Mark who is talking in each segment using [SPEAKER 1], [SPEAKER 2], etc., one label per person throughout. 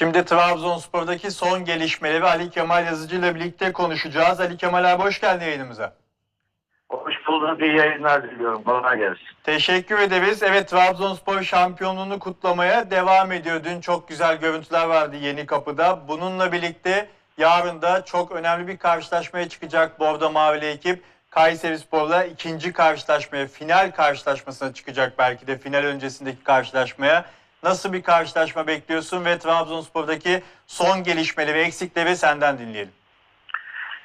[SPEAKER 1] Şimdi Trabzonspor'daki son gelişmeleri Ali Kemal Yazıcı ile birlikte konuşacağız. Ali Kemal abi hoş geldin yayınımıza.
[SPEAKER 2] Hoş bulduk. İyi yayınlar diliyorum. Kolay gelsin.
[SPEAKER 1] Teşekkür ederiz. Evet Trabzonspor şampiyonluğunu kutlamaya devam ediyor. Dün çok güzel görüntüler vardı Yeni Kapı'da. Bununla birlikte yarın da çok önemli bir karşılaşmaya çıkacak Bordo Mavili ekip. Kayseri Spor'la ikinci karşılaşmaya, final karşılaşmasına çıkacak belki de final öncesindeki karşılaşmaya. Nasıl bir karşılaşma bekliyorsun ve Trabzonspor'daki son gelişmeleri ve eksikleri senden dinleyelim.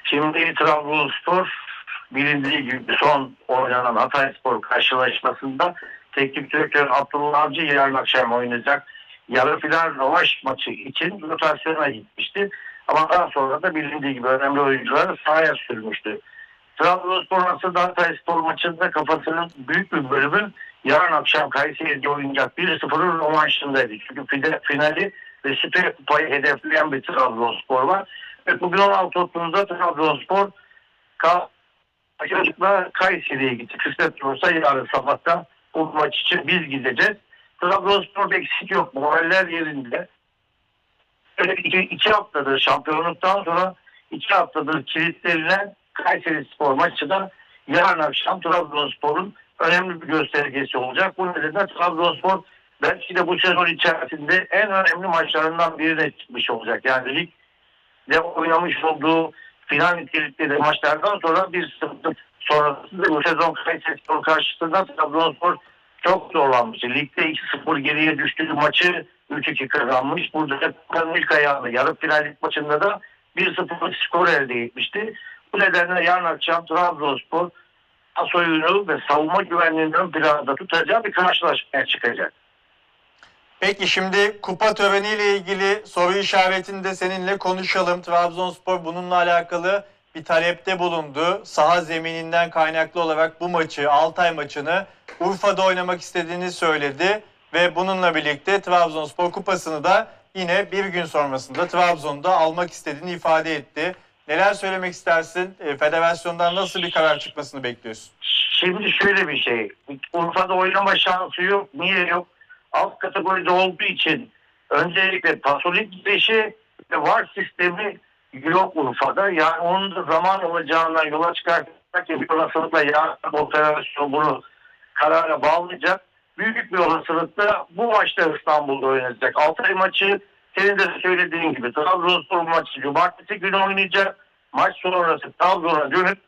[SPEAKER 2] Şimdi Trabzonspor bilindiği gibi son oynanan Hatayspor karşılaşmasında teknik direktör Abdullah Avcı yarın akşam oynayacak. Yarı final rövaş maçı için rotasyona gitmişti. Ama daha sonra da bilindiği gibi önemli oyuncuları sahaya sürmüştü. Trabzonspor aslında Hatayspor maçında kafasının büyük bir bölümü yarın akşam Kayseri'de oynayacak 1-0'ın rövanşındaydı. Çünkü finali ve Süper Kupayı hedefleyen bir Trabzonspor var. Ve bugün 16.30'da Trabzonspor Çocukla Kayseri'ye gitti. Kısmet olursa yarın sabahta bu maç için biz gideceğiz. Trabzonspor eksik yok. Moraller yerinde. Öyle iki, haftadır şampiyonluktan sonra iki haftadır kilitlerilen Kayseri Spor maçı da yarın akşam Trabzonspor'un önemli bir göstergesi olacak. Bu nedenle Trabzonspor belki de bu sezon içerisinde en önemli maçlarından birine çıkmış olacak. Yani lig de oynamış olduğu final nitelikli maçlardan sonra bir sıfır sonrasında bu sezon Kayserispor karşısında Trabzonspor çok zorlanmıştı. Ligde 2-0 geriye düştüğü maçı 3-2 kazanmış. Burada da ilk ayağında yarı final maçında da 1-0 skor elde etmişti. Bu nedenle yarın akşam Trabzonspor pas oyunu ve savunma güvenliğini ön planda tutacağı bir karşılaşmaya çıkacak.
[SPEAKER 1] Peki şimdi kupa töreniyle ilgili soru işaretini seninle konuşalım. Trabzonspor bununla alakalı bir talepte bulundu. Saha zemininden kaynaklı olarak bu maçı, Altay maçını Urfa'da oynamak istediğini söyledi. Ve bununla birlikte Trabzonspor kupasını da yine bir gün sonrasında Trabzon'da almak istediğini ifade etti. Neler söylemek istersin? E, Federasyondan nasıl bir karar çıkmasını bekliyorsun?
[SPEAKER 2] Şimdi şöyle bir şey. Urfa'da oynama şansı yok. Niye yok? Alt kategoride olduğu için öncelikle pasolik beşi ve var sistemi yok Urfa'da. Yani onun da zaman olacağından yola çıkartacak bir olasılıkla yarın o federasyon bunu karara bağlayacak. Büyük bir olasılıkla bu maçta İstanbul'da oynanacak. Altay maçı senin de söylediğin gibi Trabzonspor maçı cumartesi günü oynayacak. Maç sonrası Trabzon'a dönüp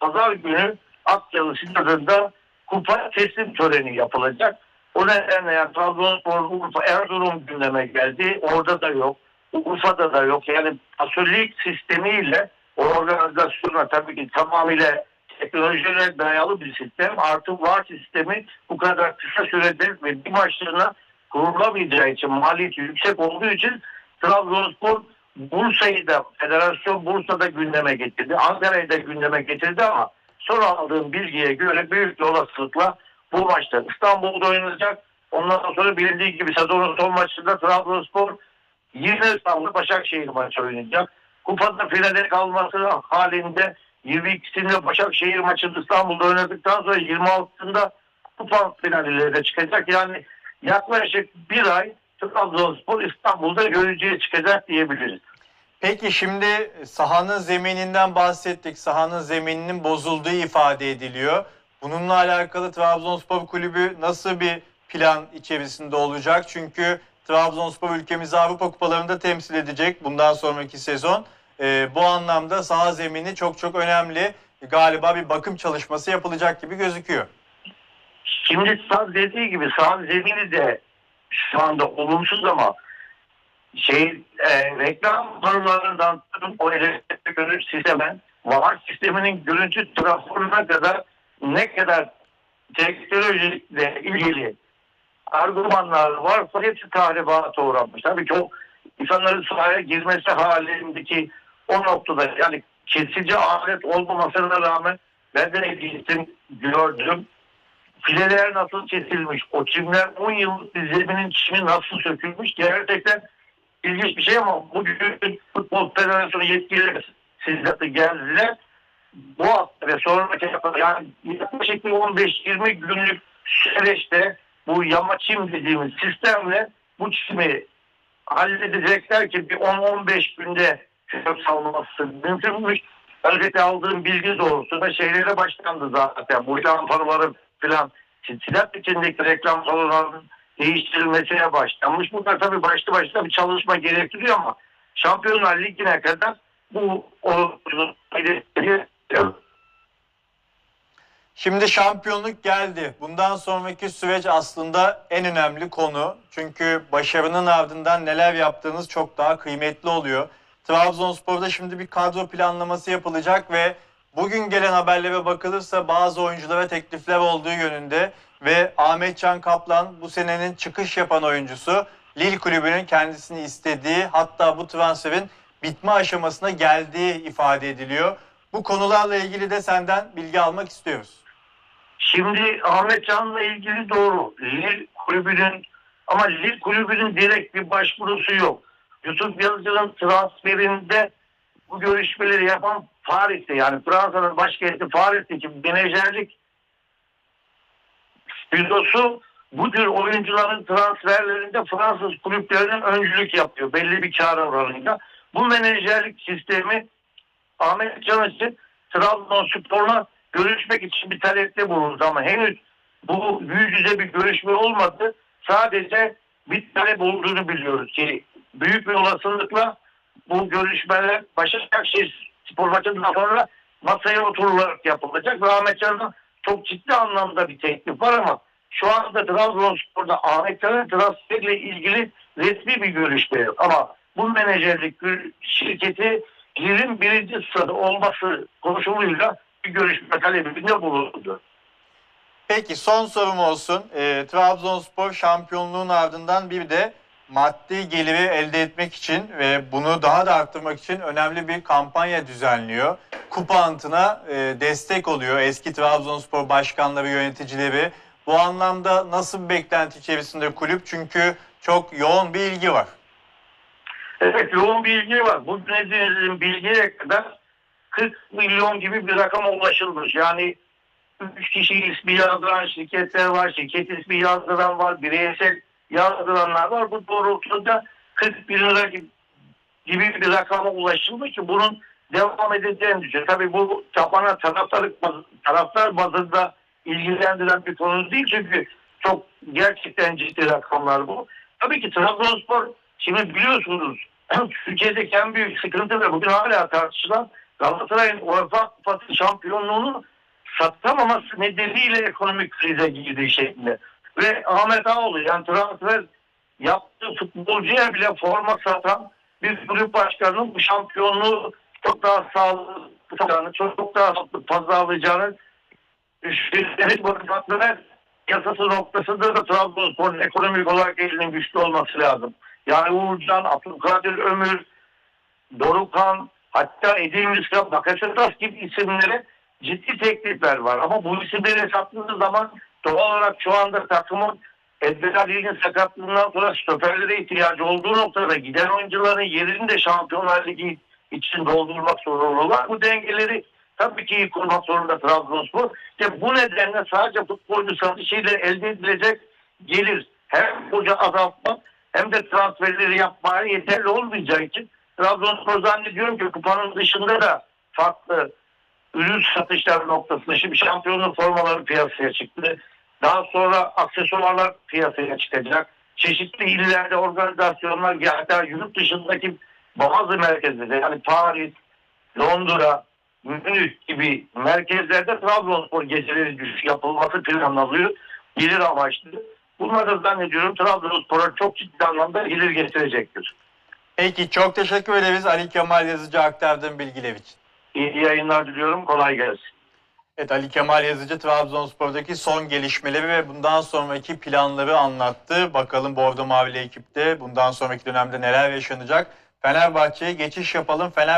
[SPEAKER 2] pazar günü Akçalı stadında kupa teslim töreni yapılacak. O nedenle yani Trabzonspor, Urfa, Erzurum gündeme geldi. Orada da yok. Urfa'da da yok. Yani asörlük sistemiyle organizasyona tabii ki tamamıyla teknolojiye dayalı bir sistem. Artı var sistemi bu kadar kısa sürede ve bir maçlarına kurulamayacağı için maliyeti yüksek olduğu için Trabzonspor Bursa'yı da Federasyon Bursa'da gündeme getirdi. Ankara'yı da gündeme getirdi ama son aldığım bilgiye göre büyük bir olasılıkla bu maçta İstanbul'da oynanacak. Ondan sonra bilindiği gibi sezonun son maçında Trabzonspor yine İstanbul'da Başakşehir maçı oynayacak. Kupada finale kalması halinde 22'sinde Başakşehir maçını İstanbul'da oynadıktan sonra 26'sında kupa finallerine çıkacak. Yani yaklaşık bir ay Trabzonspor İstanbul'da göreceği çıkacak diyebiliriz.
[SPEAKER 1] Peki şimdi sahanın zemininden bahsettik. Sahanın zemininin bozulduğu ifade ediliyor. Bununla alakalı Trabzonspor Kulübü nasıl bir plan içerisinde olacak? Çünkü Trabzonspor ülkemizi Avrupa Kupalarında temsil edecek bundan sonraki sezon. Ee, bu anlamda saha zemini çok çok önemli. Galiba bir bakım çalışması yapılacak gibi gözüküyor.
[SPEAKER 2] Şimdi Saz dediği gibi saha zemini de şu anda olumsuz ama şey e, reklam konularından tutun o elektrik görüntü sisteme var sisteminin görüntü transferine kadar ne kadar teknolojikle ilgili argümanlar varsa hepsi tahribata uğramış. Tabii ki o insanların sahaya girmesi halindeki o noktada yani kesici alet olmamasına rağmen ben de gittim gördüm fileler nasıl kesilmiş, o çimler 10 yıllık bir zeminin çimi nasıl sökülmüş gerçekten ilginç bir şey ama bugün Futbol Federasyonu yetkilileri sizde geldiler. Bu hafta ve sonraki hafta yani yaklaşık bir 15-20 günlük süreçte bu yama çim dediğimiz sistemle bu çimi halledecekler ki bir 10-15 günde kök salması mümkünmüş. Özellikle aldığım bilgi doğrultusunda şeylere başlandı zaten. Bu reklam falan silah içindeki reklam paralarının değiştirilmesine başlanmış. Bunlar tabii başlı başına bir çalışma gerektiriyor ama Şampiyonlar Ligi'ne kadar bu o
[SPEAKER 1] Şimdi şampiyonluk geldi. Bundan sonraki süreç aslında en önemli konu. Çünkü başarının ardından neler yaptığınız çok daha kıymetli oluyor. Trabzonspor'da şimdi bir kadro planlaması yapılacak ve bugün gelen haberlere bakılırsa bazı oyunculara teklifler olduğu yönünde ve Ahmet Can Kaplan bu senenin çıkış yapan oyuncusu Lille kulübünün kendisini istediği hatta bu transferin bitme aşamasına geldiği ifade ediliyor. Bu konularla ilgili de senden bilgi almak istiyoruz.
[SPEAKER 2] Şimdi Ahmet Can'la ilgili doğru. Lille kulübünün ama Lille kulübünün direkt bir başvurusu yok. Yusuf Yazıcı'nın transferinde bu görüşmeleri yapan Paris'te yani Fransa'nın başkenti Paris'teki menajerlik bürosu bu tür oyuncuların transferlerinde Fransız kulüplerinin öncülük yapıyor belli bir kar oranıyla. Bu menajerlik sistemi Ahmet Can için Trabzonspor'la görüşmek için bir talepte bulundu ama henüz bu yüz yüze bir görüşme olmadı. Sadece bir talep olduğunu biliyoruz ki büyük bir olasılıkla bu görüşmeler Başakşehir spor maçından sonra masaya oturularak yapılacak ve Ahmet Can'ın çok ciddi anlamda bir teklif var ama şu anda Trabzonspor'da Ahmet Can'ın transferiyle ilgili resmi bir görüşme yok. Ama bu menajerlik şirketi Lille'in birinci sırada olması koşuluyla bir görüşme talebinde bulundu.
[SPEAKER 1] Peki son sorum olsun. Ee, Trabzonspor şampiyonluğun ardından bir de maddi geliri elde etmek için ve bunu daha da arttırmak için önemli bir kampanya düzenliyor. Kupa antına e, destek oluyor eski Trabzonspor başkanları, yöneticileri. Bu anlamda nasıl bir beklenti içerisinde kulüp? Çünkü çok yoğun bir ilgi var.
[SPEAKER 2] Evet yoğun bir ilgi var. Bu edinilen bilgiye kadar 40 milyon gibi bir rakama ulaşılmış. Yani 3 kişi ismi yazdıran şirketler var, şirket ismi yazdıran var, bireysel yazdıranlar var. Bu doğrultuda 40 bin lira gibi, gibi bir rakama ulaşılmış ki bunun devam edeceğini düşünüyor. Tabii bu tapana taraftar, taraftar bazında ilgilendiren bir konu değil çünkü çok gerçekten ciddi rakamlar bu. Tabii ki Trabzonspor şimdi biliyorsunuz Türkiye'deki en büyük sıkıntı ve bugün hala tartışılan Galatasaray'ın UEFA Kupası şampiyonluğunu satamaması nedeniyle ekonomik krize girdiği şeklinde. Ve Ahmet Ağoğlu yani transfer yaptığı futbolcuya bile forma satan bir kulüp başkanının bu şampiyonluğu çok daha sağlıklı, çok, daha fazla alacağını düşünüyoruz. Transfer yasası noktasında da Trabzonspor'un ekonomik olarak elinin güçlü olması lazım. Yani Uğurcan, Abdülkadir Ömür, Dorukan, hatta Edin Rıska, Bakasetas gibi isimlere ciddi teklifler var. Ama bu isimleri hesapladığınız zaman doğal olarak şu anda takımın Edber Ali'nin sakatlığından sonra stoperlere ihtiyacı olduğu noktada giden oyuncuların yerini de Şampiyonlar Ligi için doldurmak zorundalar. Bu dengeleri tabii ki iyi kurmak zorunda Trabzonspor. İşte bu nedenle sadece futbolcu satışıyla elde edilecek gelir hem futbolcu azaltmak hem de transferleri yapmaya yeterli olmayacağı için Trabzonspor zannediyorum ki kupanın dışında da farklı ürün satışlar noktasında şimdi şampiyonluk formaları piyasaya çıktı. Daha sonra aksesuarlar piyasaya çıkacak. Çeşitli illerde organizasyonlar hatta yurt dışındaki bazı merkezlerde yani Paris, Londra, Münih gibi merkezlerde Trabzonspor geceleri düş yapılması planlanıyor. Gelir amaçlı. Bunlar da zannediyorum Trabzonspor'a çok ciddi anlamda gelir getirecektir.
[SPEAKER 1] Peki çok teşekkür ederiz Ali Kemal Yazıcı aktardığın bilgiler için.
[SPEAKER 2] İyi yayınlar diliyorum. Kolay gelsin.
[SPEAKER 1] Evet Ali Kemal Yazıcı Trabzonspor'daki son gelişmeleri ve bundan sonraki planları anlattı. Bakalım Bordo Mavili ekipte bundan sonraki dönemde neler yaşanacak. Fenerbahçe'ye geçiş yapalım. Fener